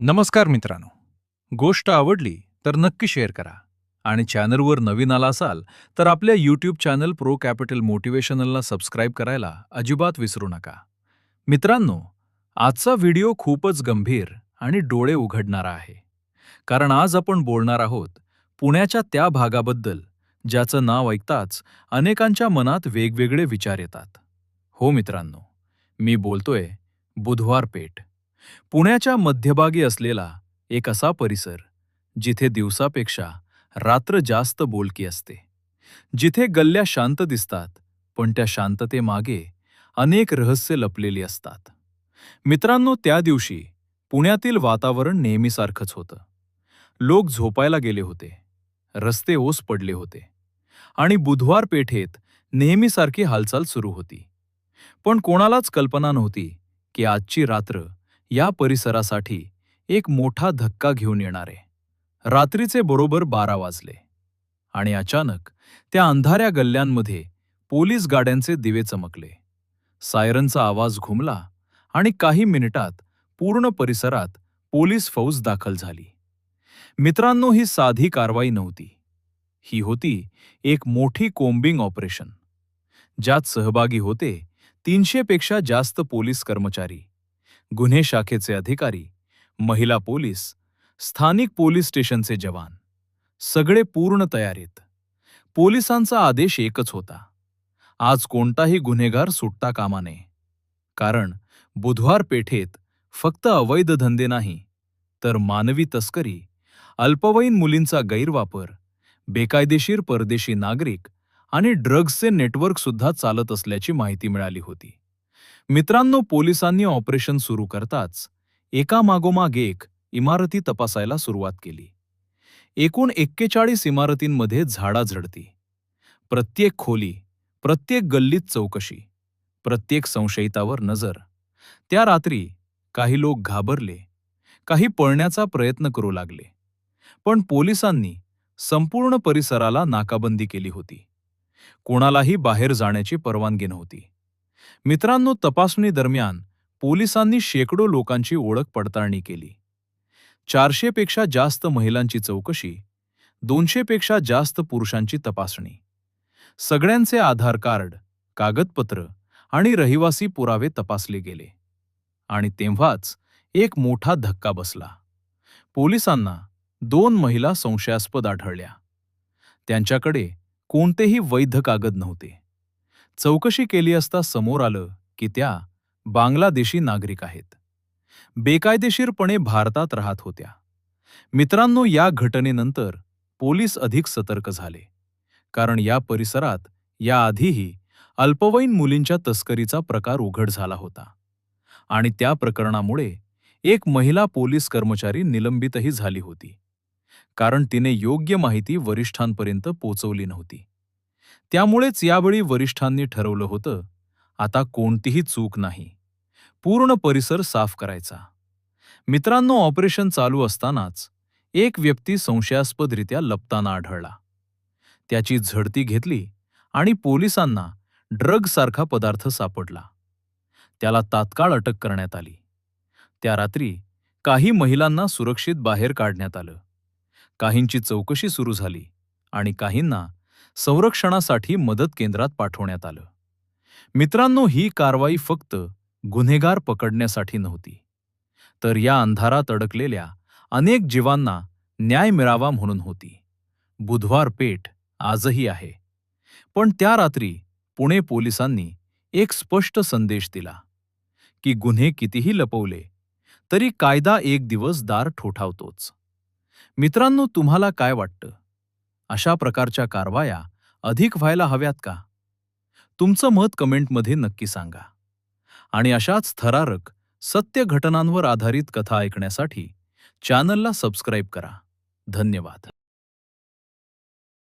नमस्कार मित्रांनो. गोष्ट आवडली तर नक्की शेअर करा. आणि चॅनलवर नवीन आला असाल तर आपल्या यूट्यूब चॅनल प्रो कॅपिटल मोटिवेशनलला सबस्क्राईब करायला अजिबात विसरू नका. मित्रांनो आजचा व्हिडिओ खूपच गंभीर आणि डोळे उघडणारा आहे. कारण आज आपण बोलणार आहोत पुण्याच्या त्या भागाबद्दल ज्याचं नाव ऐकताच अनेकांच्या मनात वेगवेगळे विचार येतात. हो मित्रांनो मी बोलतोय बुधवार पेठ. पुण्याच्या मध्यभागी असलेला एक असा परिसर जिथे दिवसापेक्षा रात्र जास्त बोलकी असते. जिथे गल्ल्या शांत दिसतात पण त्या शांततेमागे अनेक रहस्य लपलेली असतात. मित्रांनो त्या दिवशी पुण्यातील वातावरण नेहमीसारखंच होतं. लोक झोपायला गेले होते. रस्ते ओस पडले होते. आणि बुधवार पेठेत नेहमीसारखी हालचाल सुरू होती. पण कोणालाच कल्पना नव्हती की आजची रात्र या परिसरासाठी एक मोठा धक्का घेऊन येणारे. रात्रीचे बरोबर बारा वाजले आणि अचानक त्या अंधाऱ्या गल्ल्यांमध्ये पोलीस गाड्यांचे दिवे चमकले. सायरनचा आवाज घुमला आणि काही मिनिटात पूर्ण परिसरात पोलीस फौज दाखल झाली. मित्रांनो ही साधी कारवाई नव्हती. ही होती एक मोठी कोम्बिंग ऑपरेशन. ज्यात सहभागी होते तीनशेपेक्षा जास्त पोलीस कर्मचारी गुन्हे शाखेचे अधिकारी महिला पोलीस स्थानिक पोलीस स्टेशनचे जवान सगळे पूर्ण तयारीत. पोलिसांचा आदेश एकच होता आज कोणताही गुन्हेगार सुटता कामा नये कारण बुधवार पेठेत फक्त अवैध धंदे नाही तर मानवी तस्करी अल्पवयीन मुलींचा गैरवापर बेकायदेशीर परदेशी नागरिक आणि ड्रग्जचे नेटवर्कसुद्धा चालत असल्याची माहिती मिळाली होती. मित्रांनो पोलिसांनी ऑपरेशन सुरू करताच एकामागोमाग एक इमारती तपासायला सुरुवात केली. एकूण एक्केचाळीस इमारतींमध्ये झाडाझडती प्रत्येक खोली प्रत्येक गल्लीत चौकशी प्रत्येक संशयितावर नजर. त्या रात्री काही लोक घाबरले काही पळण्याचा प्रयत्न करू लागले. पण पोलिसांनी संपूर्ण परिसराला नाकाबंदी केली होती. कोणालाही बाहेर जाण्याची परवानगी नव्हती. मित्रांनो तपासणी दरम्यान पोलिसांनी शेकडो लोकांची ओळख पडताळणी केली. चारशेपेक्षा जास्त महिलांची चौकशी दोनशेपेक्षा जास्त पुरुषांची तपासणी. सगळ्यांचे आधार कार्ड कागदपत्र आणि रहिवासी पुरावे तपासले गेले. आणि तेव्हाच एक मोठा धक्का बसला. पोलिसांना दोन महिला संशयास्पद आढळल्या. त्यांच्याकडे कोणतेही वैध कागद नव्हते. चौकशी केली असता समोर आलं की त्या बांगलादेशी नागरिक आहेत. बेकायदेशीरपणे भारतात राहत होत्या. मित्रांनो या घटनेनंतर पोलीस अधिक सतर्क झाले. कारण या परिसरात याआधीही अल्पवयीन मुलींच्या तस्करीचा प्रकार उघड झाला होता. आणि त्या प्रकरणामुळे एक महिला पोलीस कर्मचारी निलंबितही झाली होती. कारण तिने योग्य माहिती वरिष्ठांपर्यंत पोचवली नव्हती. त्यामुळेच यावेळी वरिष्ठांनी ठरवलं होतं आता कोणतीही चूक नाही. पूर्ण परिसर साफ करायचा. मित्रांनो ऑपरेशन चालू असतानाच एक व्यक्ती संशयास्पदरित्या लपताना आढळला. त्याची झडती घेतली आणि पोलिसांना ड्रगसारखा पदार्थ सापडला. त्याला तात्काळ अटक करण्यात आली. त्या रात्री काही महिलांना सुरक्षित बाहेर काढण्यात आलं. काहींची चौकशी सुरू झाली आणि काहींना संरक्षणासाठी मदत केंद्रात पाठवण्यात आलं. मित्रांनो ही कारवाई फक्त गुन्हेगार पकडण्यासाठी नव्हती तर या अंधारात अडकलेल्या अनेक जीवांना न्याय मिळावा म्हणून होती. बुधवार पेठ आजही आहे. पण त्या रात्री पुणे पोलिसांनी एक स्पष्ट संदेश दिला की गुन्हे कितीही लपवले तरी कायदा एक दिवस दार ठोठावतोच. मित्रांनो तुम्हाला काय वाटतं? अशा प्रकारच्या कारवाया अधिक व्हायला हव्यात का? तुमचं मत कमेंटमध्ये नक्की सांगा. आणि अशाच थरारक सत्य घटनांवर आधारित कथा ऐकण्यासाठी चॅनलला सबस्क्राईब करा. धन्यवाद.